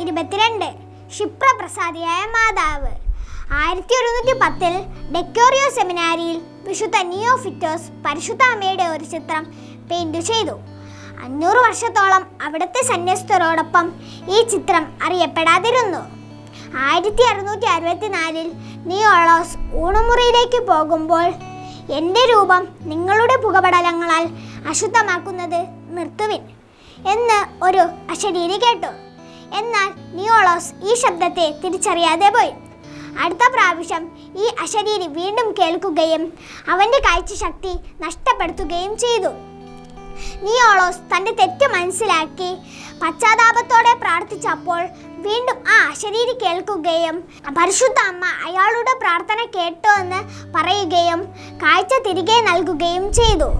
എഴുപത്തിരണ്ട് ക്ഷിപ്രപ്രസാദിയായ മാതാവ്. ആയിരത്തി ഒരുന്നൂറ്റി പത്തിൽ ഡെക്കോറിയോ സെമിനാരിയിൽ വിശുദ്ധ നിയോഫിറ്റോസ് പരിശുദ്ധ അമ്മയുടെ ഒരു ചിത്രം പെയിന്റ് ചെയ്തു. അഞ്ഞൂറ് വർഷത്തോളം അവിടുത്തെ സന്യസ്തരോടൊപ്പം ഈ ചിത്രം അറിയപ്പെടാതിരുന്നു. ആയിരത്തി അറുന്നൂറ്റി അറുപത്തിനാലിൽ നിയോളോസ് ഊണുമുറിയിലേക്ക് പോകുമ്പോൾ എന്റെ രൂപം നിങ്ങളുടെ പുകപടലങ്ങളാൽ അശുദ്ധമാക്കുന്നത് നിർത്തുവിൻ എന്ന് ഒരു അശരീരി കേട്ടു. എന്നാൽ നിയോളോസ് ഈ ശബ്ദത്തെ തിരിച്ചറിയാതെ പോയി. അടുത്ത പ്രാവശ്യം ഈ അശരീരി വീണ്ടും കേൾക്കുകയും അവന്റെ കാഴ്ചശക്തി നഷ്ടപ്പെടുത്തുകയും ചെയ്തു. നിയോളോസ് തന്റെ തെറ്റ് മനസ്സിലാക്കി പശ്ചാത്താപത്തോടെ പ്രാർത്ഥിച്ചപ്പോൾ വീണ്ടും ആ അശരീരി കേൾക്കുകയും പരിശുദ്ധ അമ്മ അയാളുടെ പ്രാർത്ഥന കേട്ടോ എന്ന് പറയുകയും കാഴ്ച തിരികെ നൽകുകയും ചെയ്തു.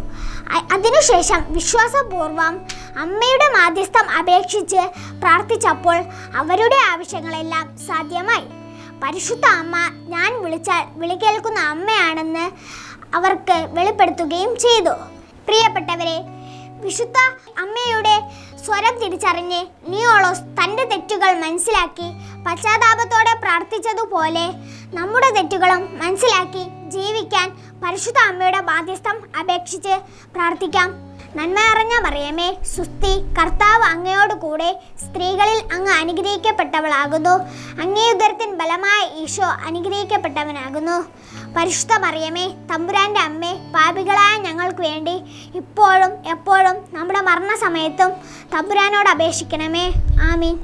അതിനുശേഷം വിശ്വാസപൂർവം അമ്മയുടെ മാധ്യസ്ഥം അപേക്ഷിച്ച് പ്രാർത്ഥിച്ചപ്പോൾ അവരുടെ ആവശ്യങ്ങളെല്ലാം സാധ്യമായി. പരിശുദ്ധ അമ്മ ഞാൻ വിളിച്ചാൽ വിളിക്കേൽക്കുന്ന അമ്മയാണെന്ന് അവർക്ക് വെളിപ്പെടുത്തുകയും ചെയ്തു. പ്രിയപ്പെട്ടവരെ വിശുദ്ധ അമ്മയുടെ സ്വരം തിരിച്ചറിഞ്ഞ് നിയോളോസ് തന്റെ തെറ്റുകൾ മനസ്സിലാക്കി പശ്ചാത്താപത്തോടെ പ്രാർത്ഥിച്ചതുപോലെ നമ്മുടെ തെറ്റുകളും മനസ്സിലാക്കി പരിശുദ്ധ അമ്മയുടെ ബാധ്യസ്ഥം അപേക്ഷിച്ച് പ്രാർത്ഥിക്കാം. നന്മ അറിഞ്ഞ മറിയമേ സുസ്തി കർത്താവ് അങ്ങയോട് കൂടെ സ്ത്രീകളിൽ അങ്ങ് അനുഗ്രഹിക്കപ്പെട്ടവളാകുന്നു. അങ്ങേ ബലമായ ഈശോ അനുഗ്രഹിക്കപ്പെട്ടവനാകുന്നു. പരിശുദ്ധ മറിയമേ തമ്പുരാന്റെ അമ്മേ പാപികളായ ഞങ്ങൾക്ക് വേണ്ടി ഇപ്പോഴും എപ്പോഴും നമ്മുടെ മരണസമയത്തും തമ്പുരാനോട് അപേക്ഷിക്കണമേ. ആമീൻ.